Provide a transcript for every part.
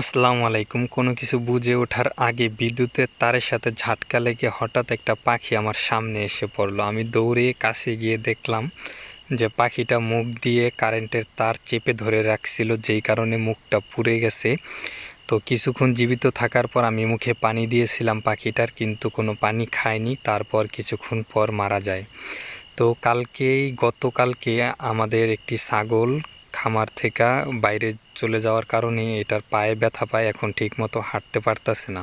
আসসালামু আলাইকুম। কোনো কিছু বুঝে ওঠার আগে বিদ্যুতের তারের সাথে ঝাটকা লেগে হঠাৎ একটা পাখি আমার সামনে এসে পড়ল। আমি দৌড়ে কাছে গিয়ে দেখলাম যে পাখিটা মুখ দিয়ে কারেন্টের তার চেপে ধরে রাখছিল, যেই কারণে মুখটা পুড়ে গেছে। তো কিছুক্ষণ জীবিত থাকার পর আমি মুখে পানি দিয়েছিলাম পাখিটার, কিন্তু কোনো পানি খায়নি। তারপর কিছুক্ষণ পর মারা যায়। তো কালকেই, গতকালকে আমাদের একটি ছাগল খামার থেকে বাইরে চলে যাওয়ার কারণে এটার পায়ে ব্যথা পায়, এখন ঠিকমতো হাঁটতে পারতাছে না।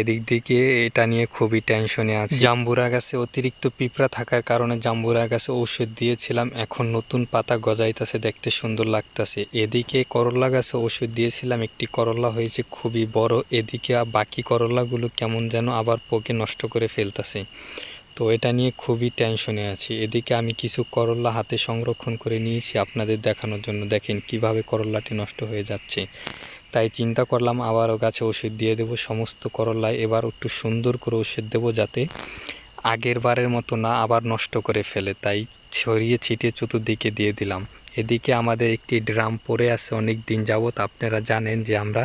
এদিক দিকে এটা নিয়ে খুবই টেনশনে আছে। জাম্বুরা গাছে অতিরিক্ত পিঁপড়া থাকার কারণে জাম্বুরা গাছে ঔষধ দিয়েছিলাম, এখন নতুন পাতা গজাইতেছে, দেখতে সুন্দর লাগতেছে। এদিকে করলা গাছে ওষুধ দিয়েছিলাম, একটি করলা হয়েছে খুবই বড়, এদিকে বাকি করলাগুলো কেমন যেন আবার পোকে নষ্ট করে ফেলতেছে। তো এটা নিয়ে খুবই টেনশনে আছি। এদিকে আমি কিছু করল্লা হাতে সংরক্ষণ করে নিয়েছি আপনাদের দেখানোর জন্য। দেখেন কীভাবে করল্লাটি নষ্ট হয়ে যাচ্ছে। তাই চিন্তা করলাম আবারও গাছে ওষুধ দিয়ে দেব। সমস্ত করল্লায় এবার একটু সুন্দর করে ওষুধ দেবো যাতে আগের বারের মতো না আবার নষ্ট করে ফেলে। তাই ছড়িয়ে ছিটিয়ে চতুর্দিকে দিয়ে দিলাম। এদিকে আমাদের একটি ড্রাম পড়ে আছে অনেক দিন যাবৎ। আপনারা জানেন যে আমরা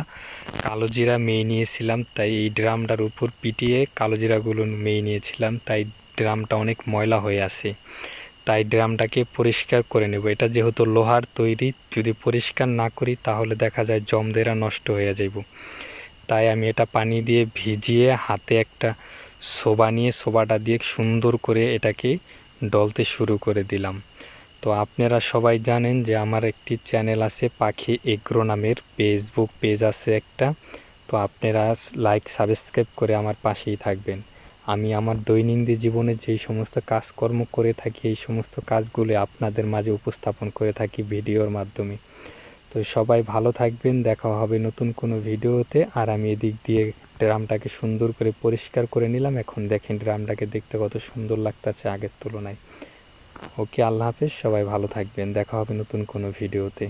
কালো জিরা মেয়ে নিয়েছিলাম, তাই এই ড্রামটার উপর পিটিয়ে কালো জিরাগুলো মেয়ে নিয়েছিলাম, তাই ড্রামটা অনেক ময়লা হয়ে আছে। তাই ড্রামটাকে পরিষ্কার করে নেব। এটা যেহেতু লোহার তৈরি, যদি পরিষ্কার না করি তাহলে দেখা যায় জমদেরা নষ্ট হয়ে যাইব। তাই আমি এটা পানি দিয়ে ভিজিয়ে হাতে একটা সোবা নিয়ে সোবাটা দিয়ে সুন্দর করে এটাকে ডলতে শুরু করে দিলাম। তো আপনারা সবাই জানেন যে আমার একটি চ্যানেল আছে পাখি এগ্রো নামের ফেসবুক পেজ আছে একটা। তো আপনারা লাইক সাবস্ক্রাইব করে আমার পাশেই থাকবেন। আমি আমার দৈনন্দিন জীবনে যেই সমস্ত কাজকর্ম করে থাকি, এই সমস্ত কাজগুলি আপনাদের মাঝে উপস্থাপন করে থাকি ভিডিওর মাধ্যমে। তো সবাই ভালো থাকবেন, দেখা হবে নতুন কোনো ভিডিওতে। আর আমি এদিক দিয়ে ড্রামটাকে সুন্দর করে পরিষ্কার করে নিলাম। এখন দেখেন ড্রামটাকে দেখতে কত সুন্দর লাগতেছে আগের তুলনায়। ওকে আল্লাহ হাফেজ সবাই ভালো থাকবেন। দেখা হবে নতুন কোনো ভিডিওতে।